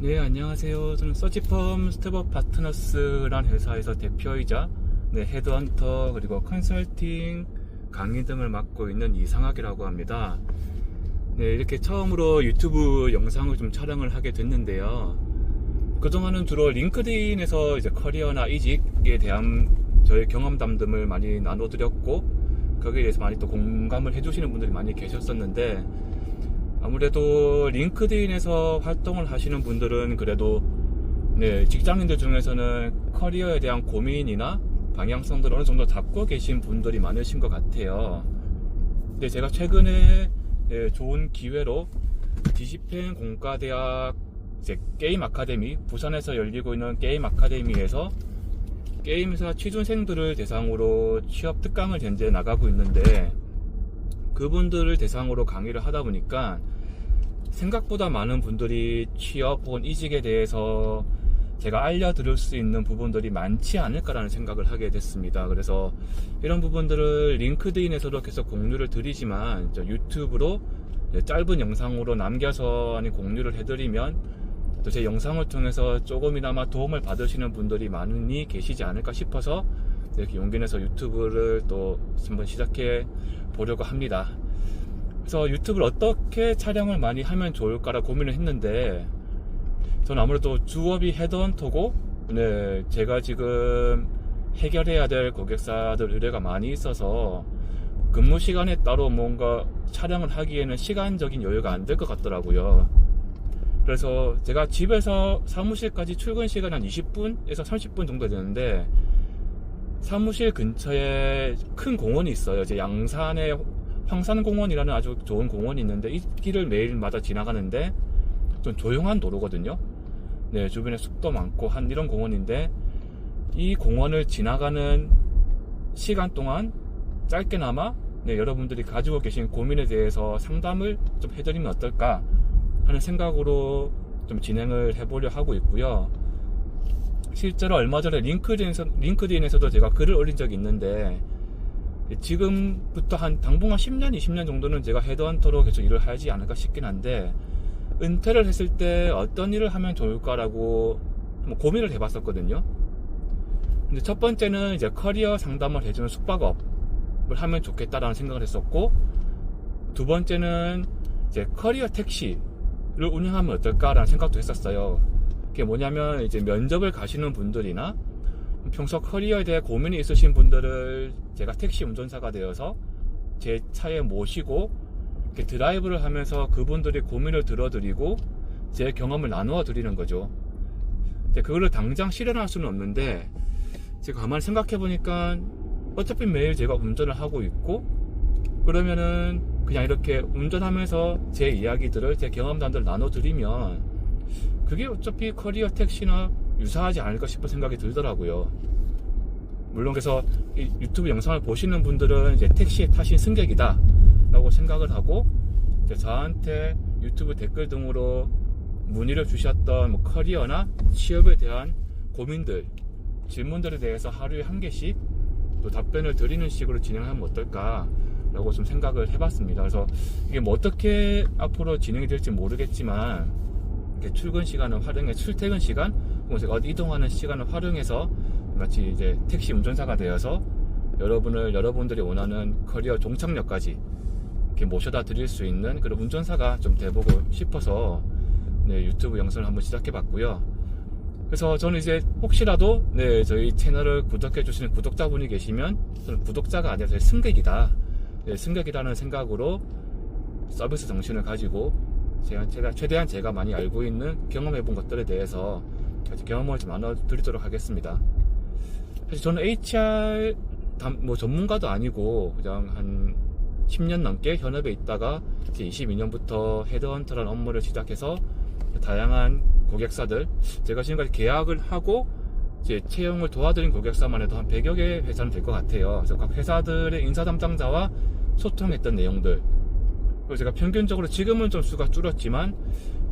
네, 안녕하세요. 저는 서치펌 스텝업 파트너스라는 회사에서 대표이자 네, 헤드헌터 그리고 컨설팅 강의 등을 맡고 있는 이상학이라고 합니다. 네, 이렇게 처음으로 유튜브 영상을 좀 촬영을 하게 됐는데요. 그동안은 주로 링크드인에서 이제 커리어나 이직에 대한 저의 경험담 등을 많이 나눠드렸고 거기에 대해서 많이 또 공감을 해주시는 분들이 많이 계셨었는데 아무래도 링크드인에서 활동을 하시는 분들은 그래도 네, 직장인들 중에서는 커리어에 대한 고민이나 방향성들을 어느 정도 잡고 계신 분들이 많으신 것 같아요. 근데 제가 최근에 네, 좋은 기회로 디시펜 공과대학 게임 아카데미 부산에서 열리고 있는 게임 아카데미에서 게임회사 취준생들을 대상으로 취업 특강을 현재 나가고 있는데 그분들을 대상으로 강의를 하다 보니까 생각보다 많은 분들이 취업 혹은 이직에 대해서 제가 알려드릴 수 있는 부분들이 많지 않을까라는 생각을 하게 됐습니다. 그래서 이런 부분들을 링크드인에서도 계속 공유를 드리지만 저 유튜브로 짧은 영상으로 남겨서 아니 공유를 해드리면 또 제 영상을 통해서 조금이나마 도움을 받으시는 분들이 많이 계시지 않을까 싶어서 이렇게 용기 내서 유튜브를 또 한번 시작해 보려고 합니다. 그래서 유튜브를 어떻게 촬영을 많이 하면 좋을까라 고민을 했는데 저는 아무래도 주업이 헤드헌터고 네, 제가 지금 해결해야 될 고객사들 의뢰가 많이 있어서 근무 시간에 따로 뭔가 촬영을 하기에는 시간적인 여유가 안 될 것 같더라고요. 그래서 제가 집에서 사무실까지 출근 시간이 한 20분에서 30분 정도 되는데 사무실 근처에 큰 공원이 있어요. 이제 양산에 황산공원이라는 아주 좋은 공원이 있는데 이 길을 매일마다 지나가는데 좀 조용한 도로거든요. 네, 주변에 숲도 많고 한 이런 공원인데 이 공원을 지나가는 시간 동안 짧게나마 네, 여러분들이 가지고 계신 고민에 대해서 상담을 좀 해드리면 어떨까 하는 생각으로 좀 진행을 해보려 하고 있고요. 실제로 얼마 전에 링크드인에서, 링크드인에서도 제가 글을 올린 적이 있는데 지금부터 한 당분간 10년, 20년 정도는 제가 헤드헌터로 계속 일을 하지 않을까 싶긴 한데 은퇴를 했을 때 어떤 일을 하면 좋을까라고 고민을 해봤었거든요. 근데 첫 번째는 이제 커리어 상담을 해주는 숙박업을 하면 좋겠다라는 생각을 했었고 두 번째는 이제 커리어 택시를 운영하면 어떨까라는 생각도 했었어요. 그게 뭐냐면 이제 면접을 가시는 분들이나 평소 커리어에 대해 고민이 있으신 분들을 제가 택시 운전사가 되어서 제 차에 모시고 이렇게 드라이브를 하면서 그분들의 고민을 들어드리고 제 경험을 나누어 드리는 거죠. 근데 그거를 당장 실현할 수는 없는데 제가 가만히 생각해 보니까 어차피 매일 제가 운전을 하고 있고 그러면은 그냥 이렇게 운전하면서 제 이야기들을 제 경험담들을 나눠 드리면 그게 어차피 커리어 택시나 유사하지 않을까 싶은 생각이 들더라고요. 물론 그래서 이 유튜브 영상을 보시는 분들은 이제 택시에 타신 승객이다 라고 생각을 하고 저한테 유튜브 댓글 등으로 문의를 주셨던 뭐 커리어나 취업에 대한 고민들, 질문들에 대해서 하루에 한 개씩 또 답변을 드리는 식으로 진행하면 어떨까 라고 좀 생각을 해봤습니다. 그래서 이게 뭐 어떻게 앞으로 진행이 될지 모르겠지만 출근 시간을 활용해 출퇴근 시간 혹은 제가 이동하는 시간을 활용해서 마치 이제 택시 운전사가 되어서 여러분을 여러분들이 원하는 커리어 종착역까지 이렇게 모셔다 드릴 수 있는 그런 운전사가 좀 돼보고 싶어서 네, 유튜브 영상을 한번 시작해 봤고요. 그래서 저는 이제 혹시라도 네, 저희 채널을 구독해 주시는 구독자분이 계시면 저는 구독자가 아니라 승객이다. 네, 승객이라는 생각으로 서비스 정신을 가지고 제가, 최대한 제가 많이 알고 있는 경험해 본 것들에 대해서 경험을 좀 나눠드리도록 하겠습니다. 사실 저는 HR 담- 뭐 전문가도 아니고 그냥 한 10년 넘게 현업에 있다가 이제 22년부터 헤드헌터라는 업무를 시작해서 다양한 고객사들 제가 지금까지 계약을 하고 이제 채용을 도와드린 고객사만 해도 한 100여 개 회사는 될 것 같아요. 그래서 각 회사들의 인사 담당자와 소통했던 내용들 그리고 제가 평균적으로 지금은 좀 수가 줄었지만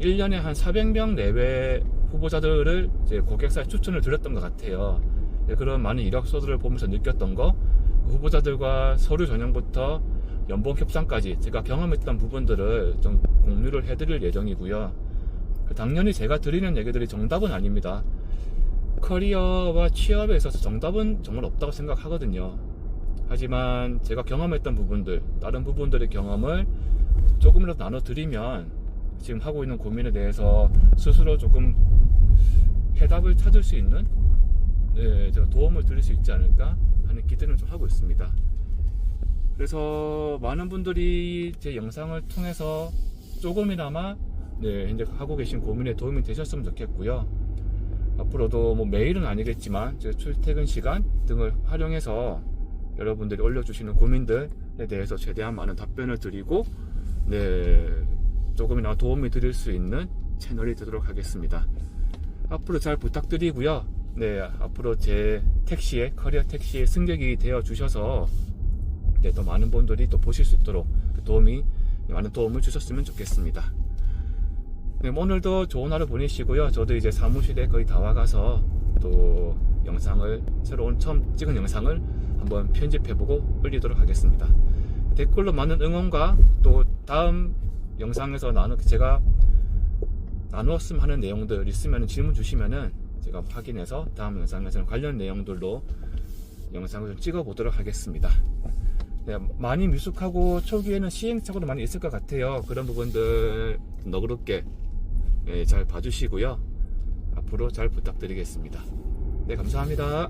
1년에 한 400명 내외 후보자들을 이제 고객사에 추천을 드렸던 것 같아요. 네, 그런 많은 이력서들을 보면서 느꼈던 거, 그 후보자들과 서류 전형부터 연봉 협상까지 제가 경험했던 부분들을 좀 공유를 해드릴 예정이고요. 당연히 제가 드리는 얘기들이 정답은 아닙니다. 커리어와 취업에 있어서 정답은 정말 없다고 생각하거든요. 하지만 제가 경험했던 부분들, 다른 부분들의 경험을 조금이라도 나눠드리면 지금 하고 있는 고민에 대해서 스스로 조금 해답을 찾을 수 있는 네, 제가 도움을 드릴 수 있지 않을까 하는 기대는 좀 하고 있습니다. 그래서 많은 분들이 제 영상을 통해서 조금이나마 네, 현재 하고 계신 고민에 도움이 되셨으면 좋겠고요. 앞으로도 뭐 매일은 아니겠지만 제 출퇴근 시간 등을 활용해서 여러분들이 올려주시는 고민들에 대해서 최대한 많은 답변을 드리고 네, 조금이나마 도움이 드릴 수 있는 채널이 되도록 하겠습니다. 앞으로 잘 부탁드리고요. 네, 앞으로 제 택시에 커리어 택시의 승객이 되어 주셔서 네, 더 많은 분들이 또 보실 수 있도록 그 도움이 많은 도움을 주셨으면 좋겠습니다. 네, 오늘도 좋은 하루 보내시고요. 저도 이제 사무실에 거의 다 와가서 또 영상을 새로운 처음 찍은 영상을 한번 편집해보고 올리도록 하겠습니다. 댓글로 많은 응원과 또 다음 영상에서 나누 제가 나누었으면 하는 내용들 있으면 질문 주시면은 제가 확인해서 다음 영상에서는 관련 내용들로 영상을 좀 찍어 보도록 하겠습니다. 네, 많이 미숙하고 초기에는 시행착오도 많이 있을 것 같아요. 그런 부분들 너그럽게 예, 잘 봐주시고요. 앞으로 잘 부탁드리겠습니다. 네, 감사합니다.